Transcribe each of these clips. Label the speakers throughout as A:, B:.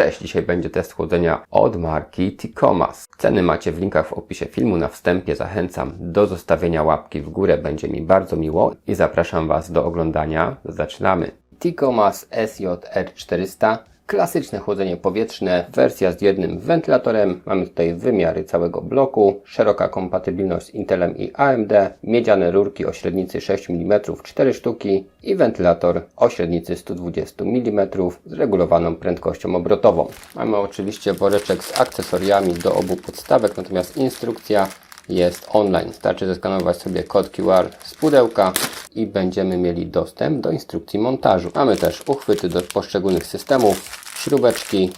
A: Cześć, dzisiaj będzie test chłodzenia od marki Ticomas. Ceny macie w linkach w opisie filmu. Na wstępie zachęcam do zostawienia łapki w górę, będzie mi bardzo miło i zapraszam Was do oglądania. Zaczynamy. Ticomas SJR400 Klasyczne chłodzenie powietrzne, wersja z jednym wentylatorem. Mamy tutaj wymiary całego bloku, szeroka kompatybilność z Intelem i AMD, miedziane rurki o średnicy 6 mm 4 sztuki i wentylator o średnicy 120 mm z regulowaną prędkością obrotową. Mamy oczywiście woreczek z akcesoriami do obu podstawek, natomiast instrukcja jest online. Starczy zeskanować sobie kod QR z pudełka i będziemy mieli dostęp do instrukcji montażu. Mamy też uchwyty do poszczególnych systemów, śrubeczki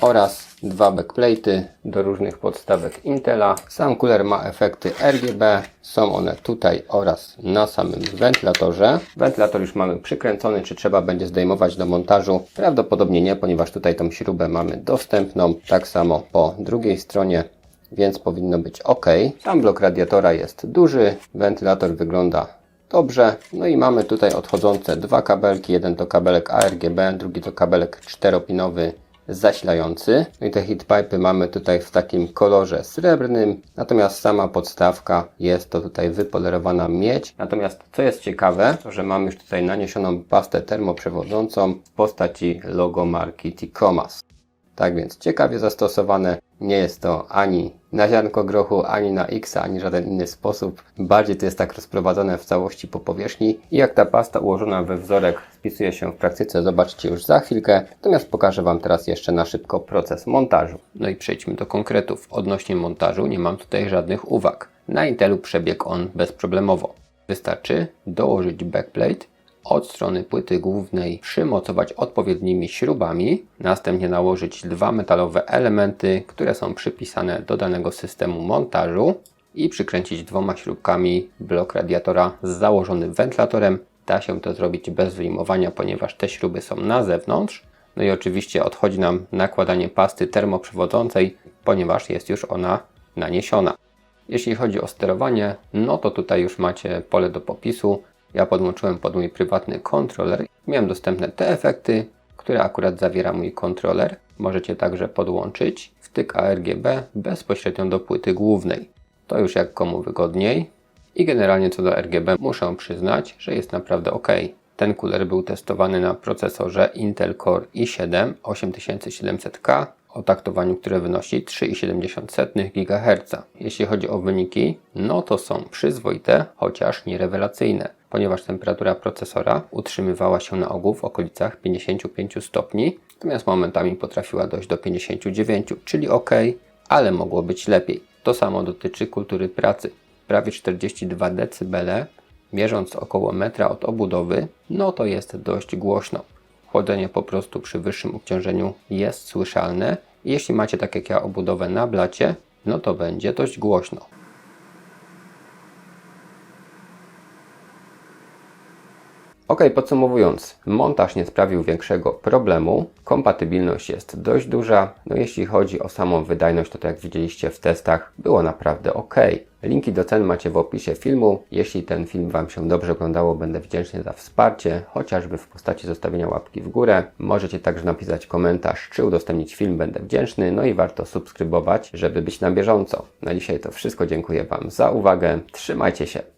A: oraz dwa backplate'y do różnych podstawek Intela. Sam cooler ma efekty RGB, są one tutaj oraz na samym wentylatorze. Wentylator już mamy przykręcony, czy trzeba będzie zdejmować do montażu? Prawdopodobnie nie, ponieważ tutaj tą śrubę mamy dostępną. Tak samo po drugiej stronie więc powinno być ok. Sam blok radiatora jest duży, wentylator wygląda dobrze. No i mamy tutaj odchodzące dwa kabelki. Jeden to kabelek ARGB, drugi to kabelek czteropinowy zasilający. No i te heatpipy mamy tutaj w takim kolorze srebrnym, natomiast sama podstawka jest to tutaj wypolerowana miedź. Natomiast co jest ciekawe, to że mamy już tutaj naniesioną pastę termoprzewodzącą w postaci logo marki Ticomas. Tak więc ciekawie zastosowane. Nie jest to ani na ziarnko grochu, ani na X, ani żaden inny sposób. Bardziej to jest tak rozprowadzone w całości po powierzchni. I jak ta pasta ułożona we wzorek spisuje się w praktyce, zobaczycie już za chwilkę. Natomiast pokażę Wam teraz jeszcze na szybko proces montażu. No i przejdźmy do konkretów. Odnośnie montażu nie mam tutaj żadnych uwag. Na Intelu przebiegł on bezproblemowo. Wystarczy dołożyć backplate od strony płyty głównej przymocować odpowiednimi śrubami, następnie nałożyć dwa metalowe elementy, które są przypisane do danego systemu montażu i przykręcić dwoma śrubkami blok radiatora z założonym wentylatorem. Da się to zrobić bez wyjmowania, ponieważ te śruby są na zewnątrz. No i oczywiście odchodzi nam nakładanie pasty termoprzewodzącej, ponieważ jest już ona naniesiona. Jeśli chodzi o sterowanie, no to tutaj już macie pole do popisu. Ja podłączyłem pod mój prywatny kontroler. Miałem dostępne te efekty, które akurat zawiera mój kontroler. Możecie także podłączyć wtyk ARGB bezpośrednio do płyty głównej. To już jak komu wygodniej. I generalnie co do RGB muszę przyznać, że jest naprawdę ok. Ten cooler był testowany na procesorze Intel Core i7 8700K o taktowaniu, które wynosi 3,7 GHz. Jeśli chodzi o wyniki, no to są przyzwoite, chociaż nie rewelacyjne, ponieważ temperatura procesora utrzymywała się na ogół w okolicach 55 stopni, natomiast momentami potrafiła dojść do 59, czyli ok, ale mogło być lepiej. To samo dotyczy kultury pracy. Prawie 42 dB, mierząc około metra od obudowy, no to jest dość głośno chłodzenie po prostu przy wyższym obciążeniu jest słyszalne. Jeśli macie tak jak ja obudowę na blacie, no to będzie dość głośno. Ok, podsumowując, montaż nie sprawił większego problemu, kompatybilność jest dość duża, no jeśli chodzi o samą wydajność, to tak jak widzieliście w testach, było naprawdę ok. Linki do cen macie w opisie filmu. Jeśli ten film Wam się dobrze oglądało, będę wdzięczny za wsparcie, chociażby w postaci zostawienia łapki w górę. Możecie także napisać komentarz, czy udostępnić film, będę wdzięczny. No i warto subskrybować, żeby być na bieżąco. Na dzisiaj to wszystko. Dziękuję Wam za uwagę. Trzymajcie się.